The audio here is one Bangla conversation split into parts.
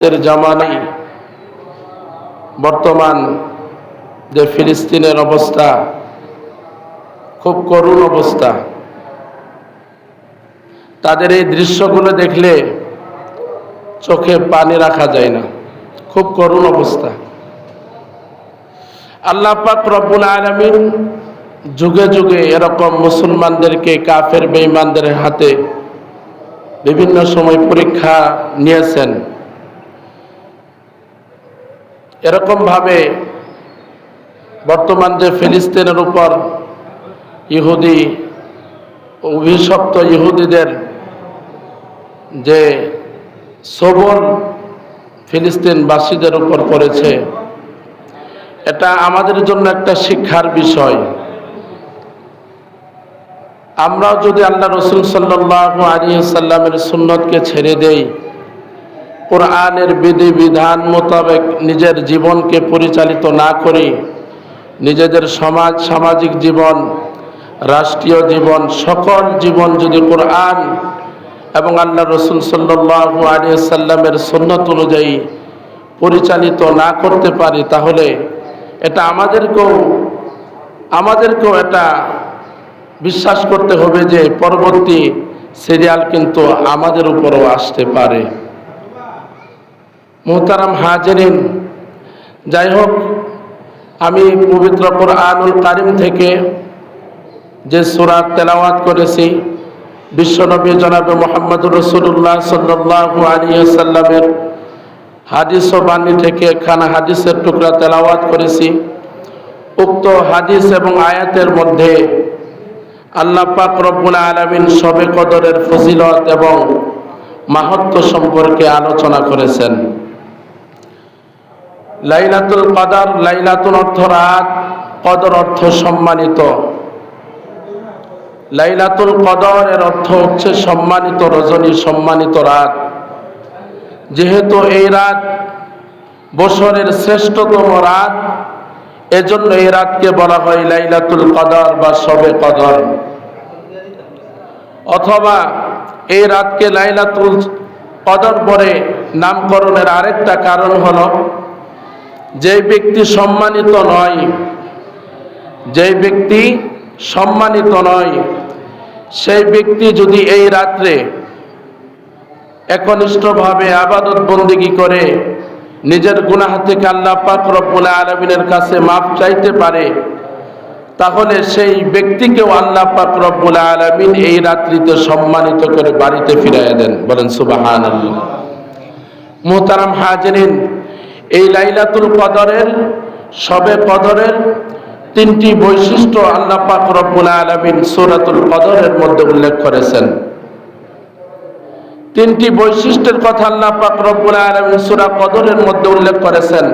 এর জামানায় বর্তমান যে ফিলিস্তিনের অবস্থা, খুব করুণ অবস্থা। তাদের এই দৃশ্যগুলো দেখলে চোখে পানি রাখা যায় না। খুব করুণ অবস্থা। আল্লাহ পাক রব্বুল আলমিন যুগে যুগে এরকম মুসলমানদেরকে, কাফের বেঈমানদের হাতে বিভিন্ন সময় পরীক্ষা নিয়েছেন। এরকমভাবে বর্তমান যে ফিলিস্তিনের উপর ইহুদি, অভিশপ্ত ইহুদিদের যে সবল ফিলিস্তিনবাসীদের উপর পড়েছে, এটা আমাদের জন্য একটা শিক্ষার বিষয়। আমরাও যদি আল্লাহ রসুল সাল্লাহ আলী সাল্লামের সুন্নতকে ছেড়ে দেই কোরআনের বিধি বিধান মোতাবেক নিজের জীবনকে পরিচালিত না করে নিজেদের সমাজ, সামাজিক জীবন, রাষ্ট্রীয় জীবন, সকল জীবন যদি কোরআন এবং আল্লাহ রসুল সাল্লু আলিয়া সাল্লামের সন্ন্যত অনুযায়ী পরিচালিত না করতে পারি, তাহলে এটা আমাদেরকেও আমাদেরকেও এটা বিশ্বাস করতে হবে যে পরবর্তী সিরিয়াল কিন্তু আমাদের উপরও আসতে পারে। মোহতারাম হাজরিন। যাই হোক, আমি পবিত্র কোরআনুল কারিম থেকে যে সুরাত তেলাওয়াত করেছি বিশ্বনবী জনাবে মোহাম্মদ রসুল্লাহ সাল্লু আলিয়াল্লামের হাদিস ও বাণী থেকে খানা হাদিসের টুকরা তেলাওয়াত করেছি। উক্ত হাদিস এবং আয়াতের মধ্যে আল্লাহ পাক রব্বুল আলমিন সবে কদরের ফজিলত এবং মাহাত্ম সম্পর্কে আলোচনা করেছেন। লাইলাতুল কদর, লাইলাতুল অর্থ রাত, কদর অর্থ সম্মানিত। লাইলাতুল কদর এর অর্থ হচ্ছে সম্মানিত রজনী, সম্মানিত রাত। যেহেতু এই রাত বছরের শ্রেষ্ঠতম রাত, এজন্য এই রাতকে বলা হয় লাইলাতুল কদর বা সবে কদর। অথবা এই রাতকে লাইলাতুল কদর পরে নামকরণের আরেকটা কারণ হলো যে ব্যক্তি সম্মানিত নয়, যে ব্যক্তি সম্মানিত নয় সেই ব্যক্তি যদি এই রাত্রে একনিষ্ঠভাবে আবাদত বন্দিগি করে নিজের গুনাহ থেকে আল্লাহ পাক রব্বুল আলমিনের কাছে মাপ চাইতে পারে, তাহলে সেই ব্যক্তিকেও আল্লাহ পাক রব্বুল আলমিন এই রাত্রিতে সম্মানিত করে বাড়িতে ফিরাইয়া দেন। বলেন সুবাহান আল্লাহ মোহতারাম হাজরিন এই লাইলাতুল কদরের, সবে কদরের তিনটি বৈশিষ্ট্য আল্লাহ পাক রব্বুল আলমিন সুরাতুল কদরের মধ্যে উল্লেখ করেছেন। তিনটি বৈশিষ্ট্যের কথা আল্লাহ পাক রব্বুল আলমিন সুরা কদরের মধ্যে উল্লেখ করেছেন।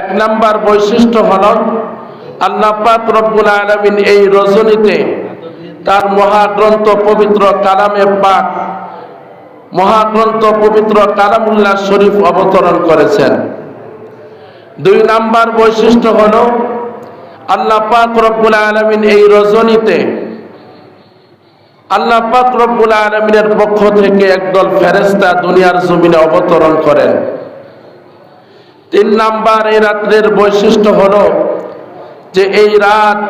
এক নাম্বার বৈশিষ্ট্য হল, আল্লাহ পাক রব্বুল আলমিন এই রজনীতে তার মহাগ্রন্থ পবিত্র কালামে পাক মহাগ্রন্থ পবিত্র কালামুল্লাহ শরীফ অবতরণ করেছেন। দুই নাম্বার বৈশিষ্ট্য হল, আল্লাহ পাক রব্বুল আলমিন এই রজনীতে আল্লাহ পাক রব্বুল আলমিনের পক্ষ থেকে একদল ফেরেস্তা দুনিয়ার জমিনে অবতরণ করেন। তিন নাম্বার এই রাত্রের বৈশিষ্ট্য হল যে এই রাত